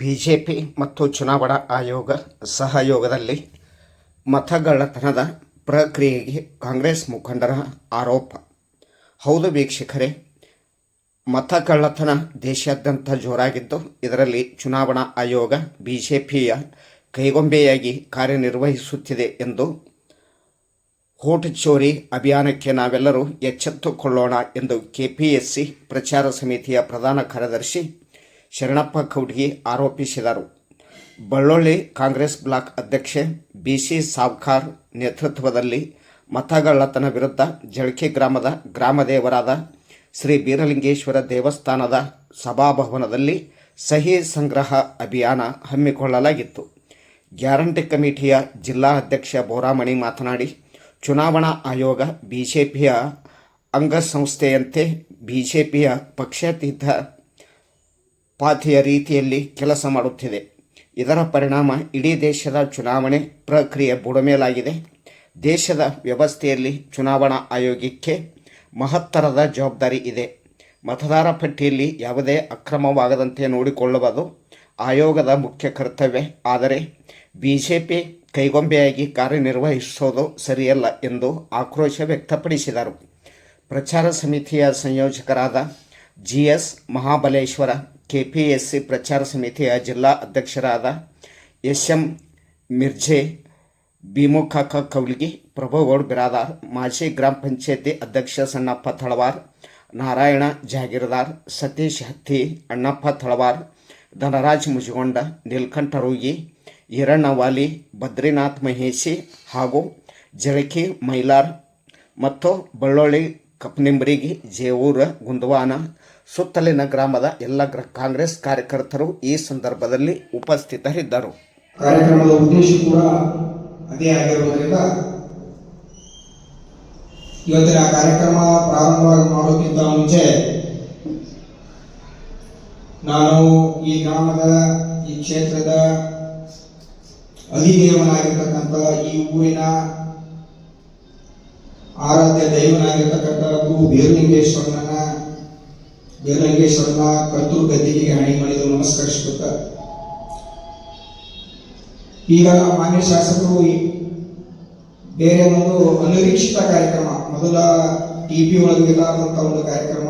BJP ಮತ್ತು ಚುನಾವಣಾ ಆಯೋಗ ಸಹಯೋಗದಲ್ಲಿ ಮತಗಳ್ಳತನದ ಪ್ರಕ್ರಿಯೆಗೆ ಕಾಂಗ್ರೆಸ್ ಮುಖಂಡರ ಆರೋಪ. ಹೌದು ವೀಕ್ಷಕರೇ, ಮತಗಳ್ಳತನ ದೇಶಾದ್ಯಂತ ಜೋರಾಗಿದ್ದು, ಇದರಲ್ಲಿ ಚುನಾವಣಾ ಆಯೋಗ ಬಿಜೆಪಿಯ ಕೈಗೊಂಬೆಯಾಗಿ ಕಾರ್ಯನಿರ್ವಹಿಸುತ್ತಿದೆ ಎಂದು ಹೋಟ್ ಚೋರಿ ಅಭಿಯಾನಕ್ಕೆ ನಾವೆಲ್ಲರೂ ಎಚ್ಚೆತ್ತುಕೊಳ್ಳೋಣ ಎಂದು ಕೆಪಿಎಸ್ಸಿ ಪ್ರಚಾರ ಸಮಿತಿಯ ಪ್ರಧಾನ ಕಾರ್ಯದರ್ಶಿ ಶರಣಪ್ಪ ಕೌಡ್ಗಿ ಆರೋಪಿಸಿದರು. ಬಳ್ಳೊಳ್ಳಿ ಕಾಂಗ್ರೆಸ್ ಬ್ಲಾಕ್ ಅಧ್ಯಕ್ಷೆ ಬಿಸಿ ಸಾವ್ಕಾರ್ ನೇತೃತ್ವದಲ್ಲಿ ಮತಗಳ್ಳತನ ವಿರುದ್ಧ ಜಳಕೆ ಗ್ರಾಮದ ಗ್ರಾಮದೇವರಾದ ಶ್ರೀ ಬೀರಲಿಂಗೇಶ್ವರ ದೇವಸ್ಥಾನದ ಸಭಾಭವನದಲ್ಲಿ ಸಹಿ ಸಂಗ್ರಹ ಅಭಿಯಾನ ಹಮ್ಮಿಕೊಳ್ಳಲಾಗಿತ್ತು. ಗ್ಯಾರಂಟಿ ಕಮಿಟಿಯ ಜಿಲ್ಲಾ ಅಧ್ಯಕ್ಷ ಬೋರಾಮಣಿ ಮಾತನಾಡಿ, ಚುನಾವಣಾ ಆಯೋಗ ಬಿಜೆಪಿಯ ಅಂಗಸಂಸ್ಥೆಯಂತೆ ಬಿಜೆಪಿಯ ಪಕ್ಷಾತೀತ ಪಾತಿಯ ರೀತಿಯಲ್ಲಿ ಕೆಲಸ ಮಾಡುತ್ತಿದೆ. ಇದರ ಪರಿಣಾಮ ಇಡೀ ದೇಶದ ಚುನಾವಣೆ ಪ್ರಕ್ರಿಯೆ ಬುಡಮೇಲಾಗಿದೆ. ದೇಶದ ವ್ಯವಸ್ಥೆಯಲ್ಲಿ ಚುನಾವಣಾ ಆಯೋಗಕ್ಕೆ ಮಹತ್ತರದ ಜವಾಬ್ದಾರಿ ಇದೆ. ಮತದಾರ ಪಟ್ಟಿಯಲ್ಲಿ ಯಾವುದೇ ಅಕ್ರಮವಾಗದಂತೆ ನೋಡಿಕೊಳ್ಳುವುದು ಆಯೋಗದ ಮುಖ್ಯ ಕರ್ತವ್ಯ. ಆದರೆ ಬಿಜೆಪಿ ಕೈಗೊಂಬೆಯಾಗಿ ಕಾರ್ಯನಿರ್ವಹಿಸೋದು ಸರಿಯಲ್ಲ ಎಂದು ಆಕ್ರೋಶ ವ್ಯಕ್ತಪಡಿಸಿದರು. ಪ್ರಚಾರ ಸಮಿತಿಯ ಸಂಯೋಜಕರಾದ ಜಿ ಎಸ್ ಮಹಾಬಲೇಶ್ವರ ಕೆಪಿಎಸ್ಸಿ ಪ್ರಚಾರ ಸಮಿತಿಯ ಜಿಲ್ಲಾ ಅಧ್ಯಕ್ಷರಾದ ಎಸ್ ಎಂ ಮಿರ್ಜೆ ಭೀಮುಖಾಕ ಕೌಲ್ಗಿ ಪ್ರಭುಗೌಡ್ ಬಿರಾದಾರ್, ಮಾಜಿ ಗ್ರಾಮ ಪಂಚಾಯತಿ ಅಧ್ಯಕ್ಷ ಸಣ್ಣಪ್ಪ ತಳವಾರ್, ನಾರಾಯಣ ಜಾಗೀರದಾರ್ ಸತೀಶ್ ಹತ್ತಿ, ಅಣ್ಣಪ್ಪ ತಳವಾರ್, ಧನರಾಜ್ ಮುಜುಗೊಂಡ, ನೀಲ್ಕಂಠ ರೋಗಿ ಈರಣ್ಣ ವಾಲಿ ಬದ್ರಿನಾಥ್ ಮಹೇಶಿ ಹಾಗೂ ಜಳಕಿ ಮೈಲಾರ್ ಮತ್ತು ಬಳ್ಳೊಳ್ಳಿ ಕಪ್ನಿಂಬ್ರಿಗಿ ಜೇವೂರ ಗುಂದವಾನ ಸುತ್ತಲಿನ ಗ್ರಾಮದ ಎಲ್ಲ ಕಾಂಗ್ರೆಸ್ ಕಾರ್ಯಕರ್ತರು ಈ ಸಂದರ್ಭದಲ್ಲಿ ಉಪಸ್ಥಿತರಿದ್ದರು. ಕಾರ್ಯಕ್ರಮದ ಉದ್ದೇಶ ಕೂಡ ಅದೇ ಆಗಿರುವುದರಿಂದ ಇವತ್ತಿನ ಕಾರ್ಯಕ್ರಮ ಪ್ರಾರಂಭ ಮಾಡೋಕ್ಕಿಂತ ಮುಂಚೆ ನಾನು ಈ ಗ್ರಾಮದ, ಈ ಕ್ಷೇತ್ರದ ಅಧಿದೇವನಾಗಿರ್ತಕ್ಕಂಥ, ಈ ಊರಿನ ಆರಾಧ್ಯ ದೈವನಾಗಿರ್ತಕ್ಕಂಥ ಗುರು ಬೀರಲಿಂಗೇಶ್ವರನ ಬೀರಲಿಂಗೇಶ್ವರನ ಕರ್ತೃ ಗದ್ದಿಗೆ ಹಣಿ ಮಾಡಿದ್ರು ನಮಸ್ಕರಿಸುತ್ತಾ ಈಗ ಮಾನ್ಯ ಶಾಸಕರು ಬೇರೆ ಒಂದು ಅನಿರೀಕ್ಷಿತ ಕಾರ್ಯಕ್ರಮ, ಮೊದಲ ಟಿ ಪಿ ಒಳಗಿರಲಾರ್ದಂಥ ಒಂದು ಕಾರ್ಯಕ್ರಮ,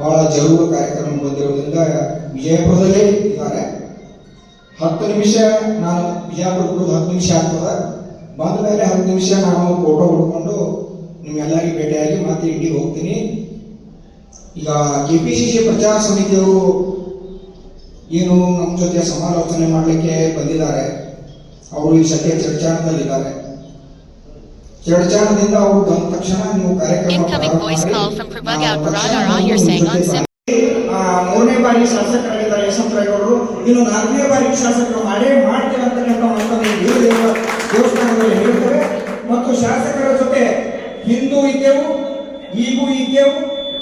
ಬಹಳ ಜರೂರ ಕಾರ್ಯಕ್ರಮ ಬಂದಿರೋದ್ರಿಂದ ವಿಜಯಪುರದಲ್ಲೇ ಇದ್ದಾರೆ. ಹತ್ತು ನಿಮಿಷ ನಾನು ವಿಜಯಪುರ ಹತ್ತು ನಿಮಿಷ ಆಗ್ತದ. ಬಂದ ಮೇಲೆ ಹತ್ತು ನಿಮಿಷ ನಾನು ಫೋಟೋ ಹುಡ್ಕೊಂಡು ನಿಮ್ಮೆಲ್ಲರಿಗೆ ಭೇಟಿಯಾಗಿ ಮತ್ತೆ ಇಂಡಿಗೆ ಹೋಗ್ತೀನಿ. ಈಗ ಕೆ ಪಿ ಸಿ ಸಿ ಪ್ರಚಾರ ಸಮಿತಿಯವರು ಏನು ನಮ್ಮ ಜೊತೆ ಸಮಾಲೋಚನೆ ಮಾಡಲಿಕ್ಕೆ ಬಂದಿದ್ದಾರೆ. ಅವರು ಈ ಸದ್ಯ ಚರ್ಚಾಣದಲ್ಲಿದ್ದಾರೆ ಚರ್ಚಾಣದಿಂದ ಅವರು ಬಂದ ತಕ್ಷಣ ನೀವು ಕಾರ್ಯಕ್ರಮ ಮೂರನೇ ಬಾರಿ ಶಾಸಕರಾಗಿದ್ದಾರೆ ಯಶವಂತರಾಯಗೌಡರು ಇನ್ನು ನಾಲ್ಕನೇ ಬಾರಿ ಶಾಸಕರು ಮಾಡೇ ಮಾಡ್ತೇವೆ ಅಂತ ಮಾತನ್ನು ದೇವಸ್ಥಾನದಲ್ಲಿ ಹೇಳ್ತಾರೆ. ಮತ್ತು ಶಾಸಕರ ಜೊತೆ ಹಿಂದೂ ಇದ್ದೆವು ಈಗೂ ಇದ್ದೆವು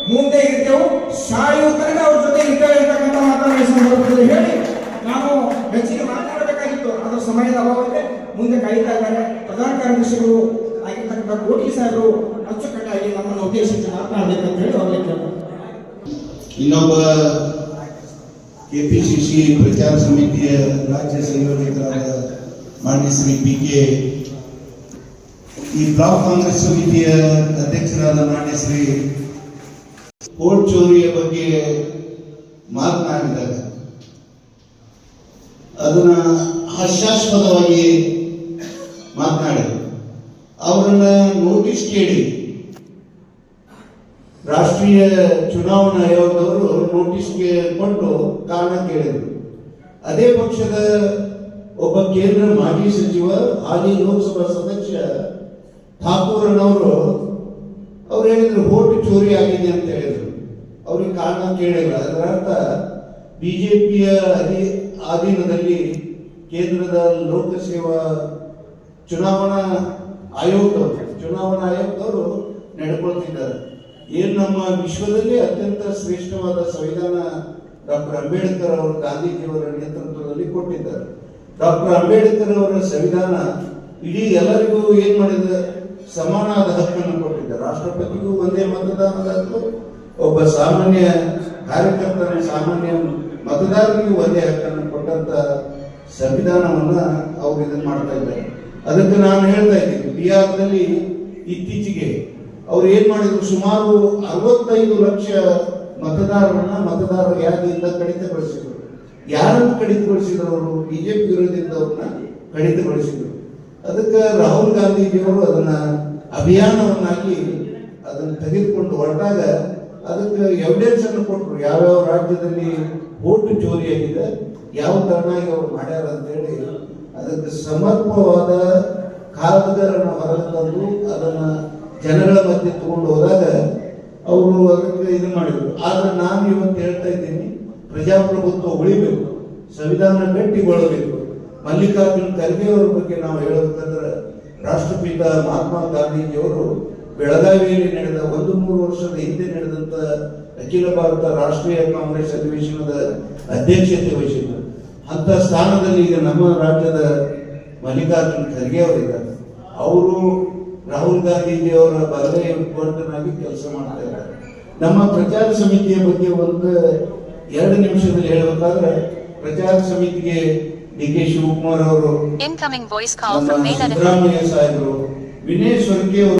ಮುಂದೆ ಇರ್ತೇವೆ. ಸಾಯುವ ತನಕ ಅವ್ರ ಜೊತೆ ಇರ್ತೇವೆ ಅಂತಕ್ಕಂಥ ಮಾತನ್ನು ಈ ಸಂದರ್ಭದಲ್ಲಿ ಹೇಳಿ ನಾವು ಹೆಚ್ಚಿಗೆ ಮಾತನಾಡಬೇಕಾಗಿತ್ತು ಅದರ ಸಮಯದ ಅಭಾವಕ್ಕೆ ಮುಂದೆ ಕಾಯ್ತಾ ಇದ್ದಾರೆ. ಪ್ರಧಾನ ಕಾರ್ಯದರ್ಶಿಗಳು ಆಗಿರ್ತಕ್ಕಂಥ ಕೋಟಿ ಸಾಹೇಬರು ಅಚ್ಚುಕಟ್ಟಾಗಿ ನಮ್ಮನ್ನು ಉದ್ದೇಶಿಸಿ ಮಾತನಾಡಬೇಕಂತ ಹೇಳಿ ಅವರಿಗೆ ಇನ್ನೊಬ್ಬ ಕೆಪಿಸಿಸಿ ಪ್ರಚಾರ ಸಮಿತಿಯ ರಾಜ್ಯ ಸಂಯೋಜಕರಾದ ಮಾನ್ಯ ಶ್ರೀ ಪಿ ಕೆ ಈ ಬ್ಲಾಕ್ ಕಾಂಗ್ರೆಸ್ ಸಮಿತಿಯ ಅಧ್ಯಕ್ಷರಾದ ಮಾನ್ಯ ಶ್ರೀ ಕೋರ್ಟ್ ಚೋರಿಯ ಬಗ್ಗೆ ಮಾತನಾಡಿದಾಗ ಅದನ್ನ ಹಾಸ್ಯಾಸ್ಪದವಾಗಿ ಮಾತನಾಡಿದರು ಅವರನ್ನ ನೋಟಿಸ್ ಕೇಳಿ ರಾಷ್ಟ್ರೀಯ ಚುನಾವಣಾ ಆಯೋಗದವರು ನೋಟಿಸ್ಗೆ ಕೊಟ್ಟು ಕಾರಣ ಕೇಳಿದರು. ಅದೇ ಪಕ್ಷದ ಒಬ್ಬ ಕೇಂದ್ರ ಮಾಜಿ ಸಚಿವ, ಹಾಲಿ ಲೋಕಸಭಾ ಸದಸ್ಯ ಠಾಕೂರನವರು, ಅವ್ರು ಹೇಳಿದ್ರು ವೋಟ್ ಚೋರಿ ಆಗಿದೆ ಅಂತ ಹೇಳಿದ್ರು. ಕಾರಣ ಕೇಳಿಲ್ಲ ಅದರ ಅರ್ಥ, ಬಿಜೆಪಿಯ ಅಧಿ, ಅಧೀನದಲ್ಲಿ ಕೇಂದ್ರದ ಲೋಕಸೇವಾ ಚುನಾವಣಾ ಆಯೋಗದವರು ಚುನಾವಣಾ ಆಯೋಗದವರು ನಡ್ಕೊಳ್ತಿದ್ದಾರೆ. ಏನು ನಮ್ಮ ವಿಶ್ವದಲ್ಲಿ ಅತ್ಯಂತ ಶ್ರೇಷ್ಠವಾದ ಸಂವಿಧಾನ ಡಾಕ್ಟರ್ ಅಂಬೇಡ್ಕರ್ ಅವರು ಗಾಂಧೀಜಿಯವರ ನೇತೃತ್ವದಲ್ಲಿ ಕೊಟ್ಟಿದ್ದಾರೆ. ಡಾಕ್ಟರ್ ಅಂಬೇಡ್ಕರ್ ಅವರ ಸಂವಿಧಾನ ಇಡೀ ಎಲ್ಲರಿಗೂ ಏನ್ ಮಾಡಿದೆ? ಸಮಾನವಾದ ಹಕ್ಕನ್ನು ಕೊಟ್ಟಿದ್ದಾರೆ. ರಾಷ್ಟ್ರಪತಿಗೂ ಒಂದೇ ಮತದಾನದ ಹಕ್ಕು ಒಬ್ಬ ಸಾಮಾನ್ಯ ಕಾರ್ಯಕರ್ತನ ಸಾಮಾನ್ಯ ಮತದಾರರಿಗೆ ಒಂದೇ ಹಕ್ಕನ್ನು ಕೊಟ್ಟಂತ ಸಂವಿಧಾನವನ್ನ ಅವ್ರು ಇದನ್ನ ಮಾಡ್ತಾ ಇದ್ದಾರೆ. ಅದಕ್ಕೆ ನಾನು ಹೇಳ್ತಾ ಇದ್ದೀನಿ, ಬಿಹಾರದಲ್ಲಿ ಇತ್ತೀಚೆಗೆ ಅವ್ರು ಏನ್ ಮಾಡಿದ್ರು, ಸುಮಾರು ಅರವತ್ತೈದು ಲಕ್ಷ ಮತದಾರರನ್ನ ಮತದಾರರ ಯಾದಿಯಿಂದ ಕಡಿತಗೊಳಿಸಿದ್ರು. ಯಾರನ್ನು ಕಡಿತಗೊಳಿಸಿದ್ರು ಅವರು? ಬಿಜೆಪಿ ಅವ್ರನ್ನ ಕಡಿತಗೊಳಿಸಿದ್ರು. ಅದಕ್ಕೆ ರಾಹುಲ್ ಗಾಂಧೀಜಿಯವರು ಅದನ್ನ ಅಭಿಯಾನವನ್ನಾಗಿ ಅದನ್ನು ತೆಗೆದುಕೊಂಡು ಹೊರಟಾಗ ಅದಕ್ಕೆ ಎವಿಡೆನ್ಸ್ ಅನ್ನು ಕೊಟ್ಟರು ಯಾವ್ಯಾವ ರಾಜ್ಯದಲ್ಲಿ ಓಟು ಆಗಿದೆ, ಯಾವ ತರನಾಗಿ ಅವರು ಮಾಡ್ಯಾರ ಅಂತೇಳಿ ಅದಕ್ಕೆ ಸಮರ್ಪವಾದ ಕಾಗದಗಳನ್ನು ಹೊರಗೆ ತಂದು ಅದನ್ನ ಜನಗಳ ಮಧ್ಯೆ ತಗೊಂಡು ಹೋದಾಗ ಅವರು ಅದಕ್ಕೆ ಇದು ಮಾಡಿದ್ರು. ಆದ್ರೆ ನಾನು ಇವತ್ತು ಹೇಳ್ತಾ ಇದ್ದೀನಿ, ಪ್ರಜಾಪ್ರಭುತ್ವ ಉಳಿಬೇಕು, ಸಂವಿಧಾನ ಗಟ್ಟಿಗೊಳ್ಳಬೇಕು. ಮಲ್ಲಿಕಾರ್ಜುನ್ ಖರ್ಗೆ ಬಗ್ಗೆ ನಾವು ಹೇಳಬೇಕಂದ್ರೆ ರಾಷ್ಟ್ರಪಿತ ಮಹಾತ್ಮ ಗಾಂಧೀಜಿಯವರು ಬೆಳಗಾವಿಯಲ್ಲಿ ನಡೆದ ಒಂದು ಮೂರು ವರ್ಷದ ಹಿಂದೆ ನಡೆದಂತ ಅಖಿಲ ಭಾರತ ರಾಷ್ಟ್ರೀಯ ಕಾಂಗ್ರೆಸ್ ಅಧಿವೇಶನದ ಅಧ್ಯಕ್ಷತೆ ವಹಿಸಿದ್ರು ಅಂತ ಸ್ಥಾನದಲ್ಲಿ ಈಗ ನಮ್ಮ ರಾಜ್ಯದ ಮಲ್ಲಿಕಾರ್ಜುನ್ ಖರ್ಗೆ ಅವರಿದ್ದಾರೆ. ಅವರು ರಾಹುಲ್ ಗಾಂಧೀಜಿ ಅವರ ಬಲಗೈ ಮುಖಂಡನಾಗಿ ಕೆಲಸ ಮಾಡ್ತಾ ಇದ್ದಾರೆ. ನಮ್ಮ ಪ್ರಚಾರ ಸಮಿತಿಯ ಬಗ್ಗೆ ಒಂದು ಎರಡು ನಿಮಿಷದಲ್ಲಿ ಹೇಳಬೇಕಾದ್ರೆ ಪ್ರಚಾರ ಸಮಿತಿಗೆ ಡಿ ಕೆ ಶಿವಕುಮಾರ್ ಅವರು ಸಿದ್ದರಾಮಯ್ಯ ಸಾಹೇಬರು ವಿನಯ್ ಸ್ವರ್ಗೆ ಅವರು